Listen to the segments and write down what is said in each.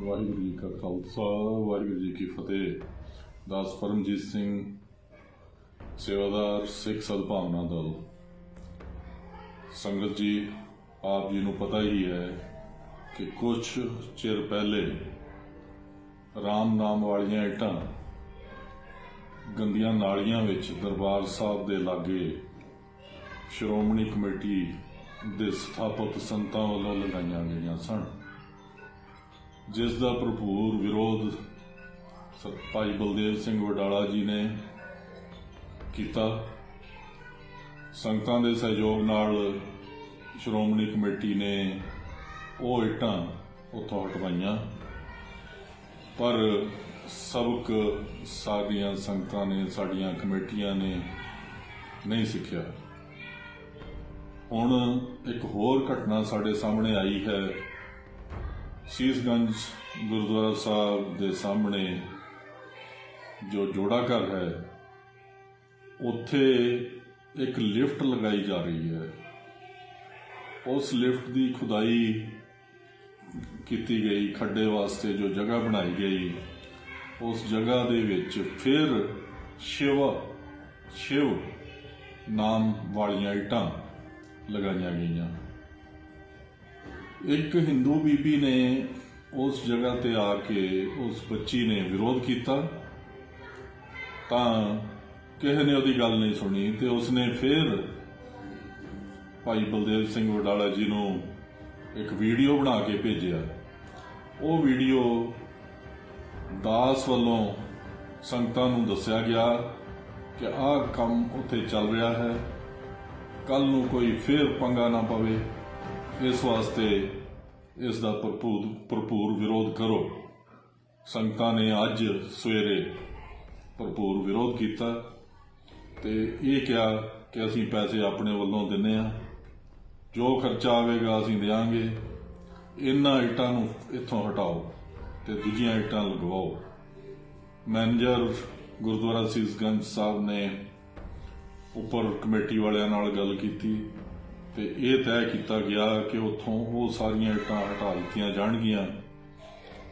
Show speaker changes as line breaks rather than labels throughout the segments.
ਵਾਹਿਗੁਰੂ ਜੀ ਕਾ ਖਾਲਸਾ, ਵਾਹਿਗੁਰੂ ਜੀ ਕੀ ਫਤਿਹ। ਦਾਸ ਪਰਮਜੀਤ ਸਿੰਘ, ਸੇਵਾਦਾਰ ਸਿੱਖ ਸਦਭਾਵਨਾ ਦਲ। ਸੰਗਤ ਜੀ, ਆਪ ਜੀ ਨੂੰ ਪਤਾ ਹੀ ਹੈ ਕਿ ਕੁਝ ਚਿਰ ਪਹਿਲੇ ਰਾਮ ਨਾਮ ਵਾਲੀਆਂ ਇੱਟਾਂ ਗੰਦੀਆਂ ਨਾਲੀਆਂ ਵਿੱਚ ਦਰਬਾਰ ਸਾਹਿਬ ਦੇ ਲਾਗੇ ਸ਼੍ਰੋਮਣੀ ਕਮੇਟੀ ਦੇ ਸਥਾਪਕ ਸੰਤਾਂ ਵੱਲੋਂ ਲਗਾਈਆਂ ਗਈਆਂ ਸਨ। ਜਿਸ ਦਾ ਭਰਪੂਰ ਵਿਰੋਧ ਭਾਈ ਬਲਦੇਵ ਸਿੰਘ ਵਡਾਲਾ ਜੀ ਨੇ ਕੀਤਾ। ਸੰਗਤਾਂ ਦੇ ਸਹਿਯੋਗ ਨਾਲ ਸ਼੍ਰੋਮਣੀ ਕਮੇਟੀ ਨੇ ਉਹ ਇੱਟਾਂ ਉੱਥੋਂ ਹਟਵਾਈਆਂ। ਪਰ ਸਬਕ ਸਾਡੀਆਂ ਸੰਗਤਾਂ ਨੇ, ਸਾਡੀਆਂ ਕਮੇਟੀਆਂ ਨੇ ਨਹੀਂ ਸਿੱਖਿਆ। ਹੁਣ ਇੱਕ ਹੋਰ ਘਟਨਾ ਸਾਡੇ ਸਾਹਮਣੇ ਆਈ ਹੈ। ਸੀਸਗੰਜ ਗੁਰਦੁਆਰਾ ਸਾਹਿਬ ਦੇ ਸਾਹਮਣੇ ਜੋ ਜੋੜਾ ਘਰ ਹੈ, ਉੱਥੇ ਇੱਕ ਲਿਫਟ ਲਗਾਈ ਜਾ ਰਹੀ ਹੈ। ਉਸ ਲਿਫਟ ਦੀ ਖੁਦਾਈ ਕੀਤੀ ਗਈ, ਖੱਡੇ ਵਾਸਤੇ ਜੋ ਜਗ੍ਹਾ ਬਣਾਈ ਗਈ, ਉਸ ਜਗ੍ਹਾ ਦੇ ਵਿੱਚ ਫਿਰ ਸ਼ਿਵ ਸ਼ਿਵ ਨਾਮ ਵਾਲੀਆਂ ਇੱਟਾਂ ਲਗਾਈਆਂ ਗਈਆਂ। ਇੱਕ ਹਿੰਦੂ ਬੀਬੀ ਨੇ ਉਸ ਜਗ੍ਹਾ ਤੇ ਆ ਕੇ ਉਸ ਬੱਚੀ ਨੇ ਵਿਰੋਧ ਕੀਤਾ। ਤਾਂ ਕਿਸੇ ਨੇ ਉਹਦੀ ਗੱਲ ਨਹੀਂ ਸੁਣੀ ਤੇ ਉਸਨੇ ਫਿਰ ਭਾਈ ਬਲਦੇਵ ਸਿੰਘ ਵਡਾਲਾ ਜੀ ਨੂੰ ਇੱਕ ਵੀਡੀਓ ਬਣਾ ਕੇ ਭੇਜਿਆ। ਉਹ ਵੀਡੀਓ ਦਾਸ ਵੱਲੋਂ ਸੰਗਤਾਂ ਨੂੰ ਦੱਸਿਆ ਗਿਆ ਕਿ ਆਹ ਕੰਮ ਉੱਥੇ ਚੱਲ ਰਿਹਾ ਹੈ। ਕੱਲ ਨੂੰ ਕੋਈ ਫੇਰ ਪੰਗਾ ਨਾ ਪਵੇ। ਇਸ ਵਾਸਤੇ ਇਸ ਦਾ ਭਰਪੂਰ ਭਰਪੂਰ ਵਿਰੋਧ ਕਰੋ। ਸੰਗਤਾਂ ਨੇ ਅੱਜ ਸਵੇਰੇ ਭਰਪੂਰ ਵਿਰੋਧ ਕੀਤਾ ਤੇ ਇਹ ਕਿਹਾ ਕਿ ਅਸੀਂ ਪੈਸੇ ਆਪਣੇ ਵੱਲੋਂ ਦਿੰਨੇ ਆ। ਜੋ ਖਰਚਾ ਆਵੇਗਾ ਅਸੀਂ ਦੇਵਾਂਗੇ ਇਹਨਾਂ ਇੱਟਾਂ ਨੂੰ ਇੱਥੋਂ ਹਟਾਓ ਤੇ ਦੂਜੀਆਂ ਇੱਟਾਂ ਲਗਵਾਓ। ਮੈਨੇਜਰ ਗੁਰਦੁਆਰਾ ਸੀਸਗੰਜ ਸਾਹਿਬ ਨੇ ਉੱਪਰ ਕਮੇਟੀ ਵਾਲਿਆਂ ਨਾਲ ਗੱਲ ਕੀਤੀ। ਤੇ ਇਹ ਤੈਅ ਕੀਤਾ ਗਿਆ ਕਿ ਉੱਥੋਂ ਉਹ ਸਾਰੀਆਂ ਇੱਟਾਂ ਹਟਾ ਦਿੱਤੀਆਂ ਜਾਣਗੀਆਂ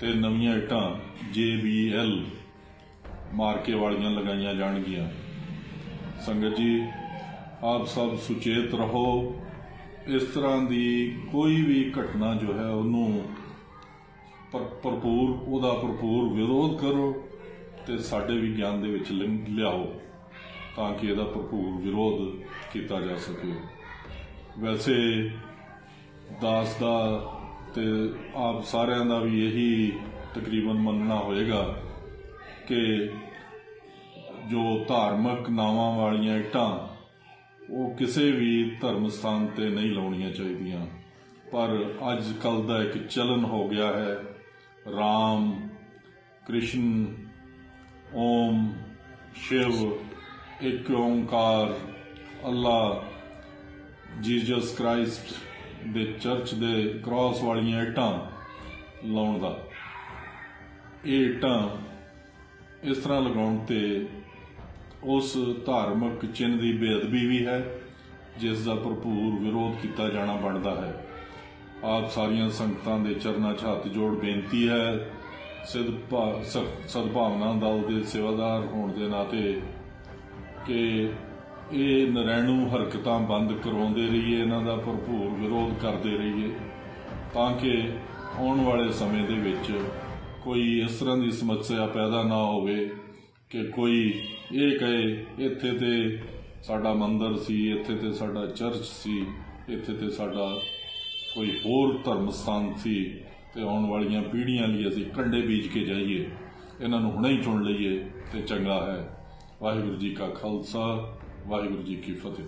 ਤੇ ਨਵੀਆਂ ਇੱਟਾਂ JBL ਮਾਰਕੇ ਵਾਲੀਆਂ ਲਗਾਈਆਂ ਜਾਣਗੀਆਂ। ਸੰਗਤ ਜੀ, ਆਪ ਸਭ ਸੁਚੇਤ ਰਹੋ। ਇਸ ਤਰ੍ਹਾਂ ਦੀ ਕੋਈ ਵੀ ਘਟਨਾ ਜੋ ਹੈ ਉਹਨੂੰ ਭਰਪੂਰ, ਉਹਦਾ ਭਰਪੂਰ ਵਿਰੋਧ ਕਰੋ ਤੇ ਸਾਡੇ ਵੀ ਗਿਆਨ ਦੇ ਵਿੱਚ ਲਿਆਓ ਤਾਂ ਕਿ ਇਹਦਾ ਭਰਪੂਰ ਵਿਰੋਧ ਕੀਤਾ ਜਾ ਸਕੇ। ਵੈਸੇ ਦਾਸ ਦਾ ਤੇ ਆਪ ਸਾਰਿਆਂ ਦਾ ਵੀ ਇਹੀ ਤਕਰੀਬਨ ਮੰਨਣਾ ਹੋਏਗਾ ਕਿ ਜੋ ਧਾਰਮਿਕ ਨਾਵਾਂ ਵਾਲੀਆਂ ਇੱਟਾਂ, ਉਹ ਕਿਸੇ ਵੀ ਧਰਮ ਸਥਾਨ ਤੇ ਨਹੀਂ ਲਾਉਣੀਆਂ ਚਾਹੀਦੀਆਂ। ਪਰ ਅੱਜ ਕੱਲ ਦਾ ਇੱਕ ਚਲਨ ਹੋ ਗਿਆ ਹੈ। ਰਾਮ, ਕ੍ਰਿਸ਼ਨ, ਓਮ, ਸ਼ਿਵ, ਇੱਕ ਓੰਕਾਰ, ਅੱਲਾ ਜੀਸਸ ਕ੍ਰਾਈਸਟ ਦੇ ਚਰਚ ਦੇ ਕ੍ਰਾਸ ਵਾਲੀਆਂ ਇੱਟਾਂ ਲਾਉਣ ਦਾ। ਇਹ ਇੱਟਾਂ ਇਸ ਤਰ੍ਹਾਂ ਲਗਾਉਣ ਤੇ ਉਸ ਧਾਰਮਿਕ ਚਿੰਨ੍ਹ ਦੀ ਬੇਅਦਬੀ ਵੀ ਹੈ, ਜਿਸ ਦਾ ਭਰਪੂਰ ਵਿਰੋਧ ਕੀਤਾ ਜਾਣਾ ਬਣਦਾ ਹੈ। ਆਪ ਸਾਰੀਆਂ ਸੰਗਤਾਂ ਦੇ ਚਰਨਾਂ 'ਚ ਹੱਥ ਜੋੜ ਬੇਨਤੀ ਹੈ, ਸਿੱਧ ਸਦਭਾਵਨਾ ਦਲ ਦੇ ਸੇਵਾਦਾਰ ਹੋਣ ਦੇ ਨਾਤੇ ਕਿ ਇਹ ਨਰੈਣੂ ਹਰਕਤਾਂ ਬੰਦ ਕਰਵਾਉਂਦੇ ਰਹੀਏ, ਇਹਨਾਂ ਦਾ ਭਰਪੂਰ ਵਿਰੋਧ ਕਰਦੇ ਰਹੀਏ, ਤਾਂ ਕਿ ਆਉਣ ਵਾਲੇ ਸਮੇਂ ਦੇ ਵਿੱਚ ਕੋਈ ਇਸ ਤਰ੍ਹਾਂ ਦੀ ਸਮੱਸਿਆ ਪੈਦਾ ਨਾ ਹੋਵੇ ਕਿ ਕੋਈ ਇਹ ਕਹੇ, ਇੱਥੇ ਤੇ ਸਾਡਾ ਮੰਦਰ ਸੀ, ਇੱਥੇ ਤੇ ਸਾਡਾ ਚਰਚ ਸੀ, ਇੱਥੇ ਤੇ ਸਾਡਾ ਕੋਈ ਹੋਰ ਧਰਮ ਸਥਾਨ ਸੀ, ਤੇ ਆਉਣ ਵਾਲੀਆਂ ਪੀੜ੍ਹੀਆਂ ਲਈ ਅਸੀਂ ਕੰਡੇ ਬੀਜ ਕੇ ਜਾਈਏ। ਇਹਨਾਂ ਨੂੰ ਹੁਣੇ ਹੀ ਚੁਣ ਲਈਏ ਤੇ ਚੰਗਾ ਹੈ। ਵਾਹਿਗੁਰੂ ਜੀ ਕਾ ਖਾਲਸਾ। ਵਾਹਿਗੁਰੂ ਜੀ ਕੀ ਫਤਿਹ